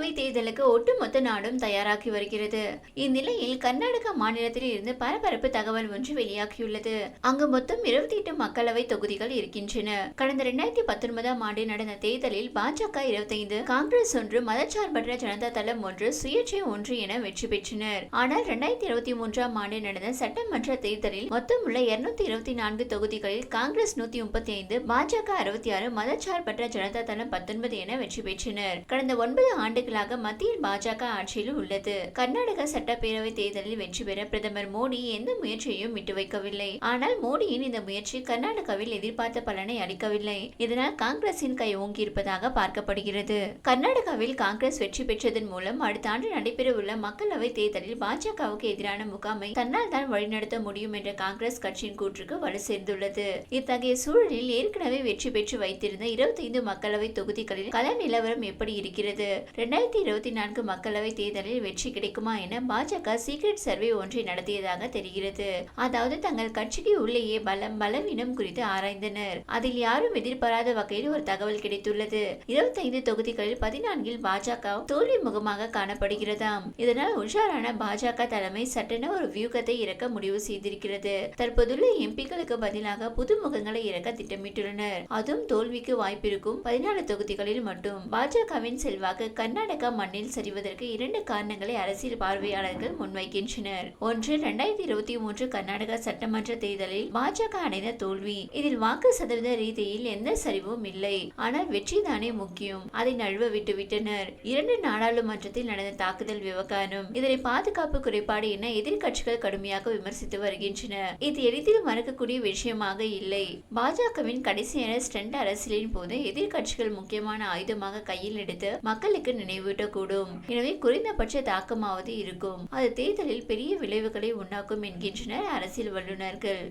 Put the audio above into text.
மக்களவை தேர்தலுக்கு ஒட்டுமொத்த நாடும் தயாராகி வருகிறது. இந்நிலையில் கர்நாடக மாநிலத்தில் இருந்து பரபரப்பு தகவல் ஒன்று வெளியாகியுள்ளது. அங்கு மொத்தம் இருபத்தி எட்டு மக்களவை தொகுதிகள் இருக்கின்றன. கடந்த இரண்டாயிரத்தி பத்தொன்பதாம் ஆண்டு நடந்த தேர்தலில் பாஜக இருபத்தைந்து காங்கிரஸ் ஒன்று மதச்சார்பற்ற ஜனதா தளம் ஒன்று சுயேட்சை ஒன்று என வெற்றி பெற்றனர். ஆனால் இரண்டாயிரத்தி இருபத்தி மூன்றாம் ஆண்டு நடந்த சட்டமன்ற தேர்தலில் மொத்தம் உள்ள இருநூத்தி இருபத்தி நான்கு தொகுதிகளில் காங்கிரஸ் நூத்தி முப்பத்தி ஐந்து பாஜக அறுபத்தி ஆறு மதச்சார்பற்ற ஜனதா தளம் பத்தொன்பது என வெற்றி பெற்றனர். கடந்த ஒன்பது ஆண்டுகள் ஆண்டுகளாக மத்தியில் பாஜக ஆட்சியில் உள்ளது. கர்நாடக சட்டப்பேரவை தேர்தலில் வெற்றி பெற பிரதமர் மோடி எந்த முயற்சியையும் விட்டு வைக்கவில்லை. ஆனால் மோடியின் இந்த முயற்சி கர்நாடகாவில் எதிர்பார்த்த பலனை அளிக்கவில்லை. இதனால் காங்கிரசின் கை ஓங்கியிருப்பதாக பார்க்கப்படுகிறது. கர்நாடகாவில் காங்கிரஸ் வெற்றி பெற்றதன் மூலம் அடுத்த ஆண்டு நடைபெறவுள்ள மக்களவை தேர்தலில் பாஜகவுக்கு எதிரான முகாமை தன்னால் தான் வழிநடத்த முடியும் என்ற காங்கிரஸ் கட்சியின் கூற்றுக்கு வலு சேர்ந்துள்ளது. இத்தகைய சூழலில் ஏற்கனவே வெற்றி பெற்று வைத்திருந்த இருபத்தைந்து மக்களவை தொகுதிகளில் கள நிலவரம் எப்படி இருக்கிறது? ரெண்டாயிரத்தி இருபத்தி நான்கு மக்களவை தேர்தலில் வெற்றி கிடைக்குமா என பாஜக சீக்ரெட் சர்வே ஒன்றை நடத்தியதாக தெரிகிறது. அதாவது தங்கள் கட்சிக்கு உள்ளேயே பலம் பலவீனம் குறித்து ஆராய்ந்தனர். அதில் யாரும் எதிர்பாராத வகையில் ஒரு தகவல் கிடைத்துள்ளது. இருபத்தைந்து தொகுதிகளில் பதினான்கில் பாஜக தோல்வி முகமாக காணப்படுகிறதாம். இதனால் உஷாரான பாஜக தலைமை சட்டென ஒரு வியூகத்தை இறக்க முடிவு செய்திருக்கிறது. தற்போதுள்ள எம்பிக்களுக்கு பதிலாக புது முகங்களை இறக்க திட்டமிட்டுள்ளனர். அதுவும் தோல்விக்கு வாய்ப்பிருக்கும் பதினாலு தொகுதிகளில் மட்டும். பாஜகவின் செல்வாக்கு கர்நாடக மண்ணில் சரிவதற்கு இரண்டு காரணங்களை அரசியல் பார்வையாளர்கள் முன்வைக்கின்றனர். ஒன்று இரண்டாயிரத்தி இருபத்தி மூன்று கர்நாடகா சட்டமன்ற தேர்தலில் பாஜக அடைந்த தோல்வி. இதில் வாக்கு சதவீத ரீதியில் எந்த சரிவும் இல்லை. ஆனால் வெற்றி தானே முக்கியம். அதை நழுவ விட்டுவிட்டனர் இரண்டு நாடாளுமன்றத்தில் நடந்த தாக்குதல் விவகாரம். இதனை பாதுகாப்பு குறைபாடு என எதிர்கட்சிகள் கடுமையாக விமர்சித்து வருகின்றன. இது எளிதில் மறக்கக்கூடிய விஷயமாக இல்லை. பாஜகவின் கடைசியான ஸ்டண்ட் அரசியலின் போது எதிர்க்கட்சிகள் முக்கியமான ஆயுதமாக கையில் எடுத்து மக்களுக்கு நினைவு நினைவூட்டக்கூடும். எனவே குறைந்தபட்ச தாக்கமாவது இருக்கும். அது தேர்தலில் பெரிய விளைவுகளை உண்டாக்கும் என்கின்றனர் அரசியல் வல்லுநர்கள்